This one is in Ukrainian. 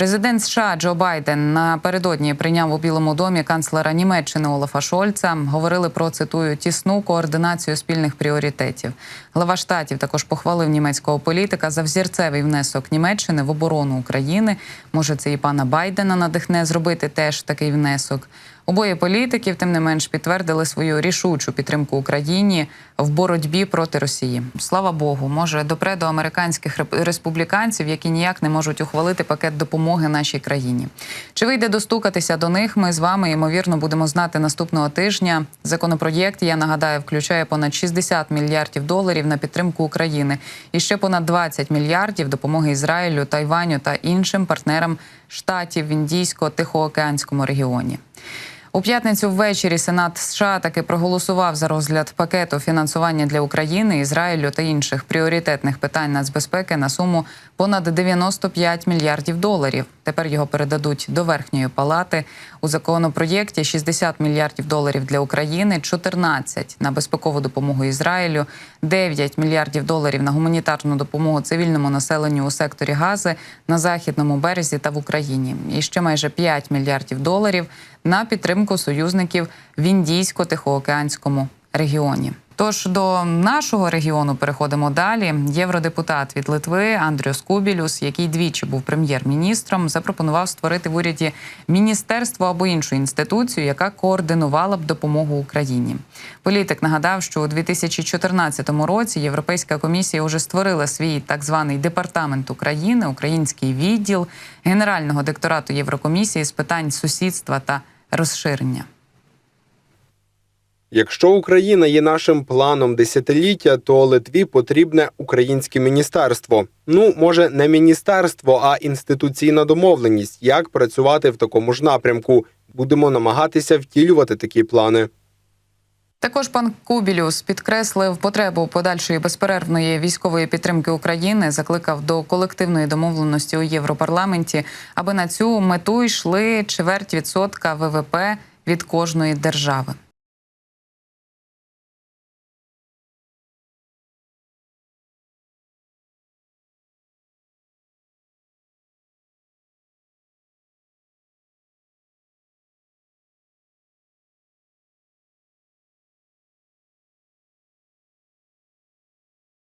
Президент США Джо Байден напередодні прийняв у Білому домі канцлера Німеччини Олафа Шольца. Говорили про цитую тісну координацію спільних пріоритетів. Глава штатів також похвалив німецького політика за взірцевий внесок Німеччини в оборону України. Може, це і пана Байдена надихне зробити теж такий внесок. Обоє політиків, тим не менш, підтвердили свою рішучу підтримку Україні в боротьбі проти Росії. Слава Богу, може допре до американських республіканців, які ніяк не можуть ухвалити пакет допомоги нашій країні. Чи вийде достукатися до них? Ми з вами ймовірно будемо знати наступного тижня. Законопроєкт я нагадаю включає понад 60 мільярдів доларів на підтримку України і ще понад 20 мільярдів допомоги Ізраїлю, Тайваню та іншим партнерам штатів в індійсько-тихоокеанському регіоні. У п'ятницю ввечері Сенат США таки проголосував за розгляд пакету фінансування для України, Ізраїлю та інших пріоритетних питань нацбезпеки на суму понад 95 мільярдів доларів. Тепер його передадуть до верхньої палати. У законопроєкті 60 мільярдів доларів для України, 14 на безпекову допомогу Ізраїлю, 9 мільярдів доларів на гуманітарну допомогу цивільному населенню у секторі Гази на західному березі та в Україні. І ще майже 5 мільярдів доларів на підтримку союзників в індійсько-тихоокеанському регіоні. Тож до нашого регіону переходимо далі. Євродепутат від Литви Андріос Кубілюс, який двічі був прем'єр-міністром, запропонував створити в уряді міністерство або іншу інституцію, яка координувала б допомогу Україні. Політик нагадав, що у 2014 році Європейська комісія вже створила свій так званий департамент України, український відділ Генерального директорату Єврокомісії з питань сусідства та розширення. Якщо Україна є нашим планом десятиліття, то Литві потрібне українське міністерство. Ну, може, не міністерство, а інституційна домовленість, як працювати в такому ж напрямку. Будемо намагатися втілювати такі плани. Також пан Кубілюс підкреслив потребу подальшої безперервної військової підтримки України, закликав до колективної домовленості у Європарламенті, аби на цю мету йшли чверть відсотка ВВП від кожної держави.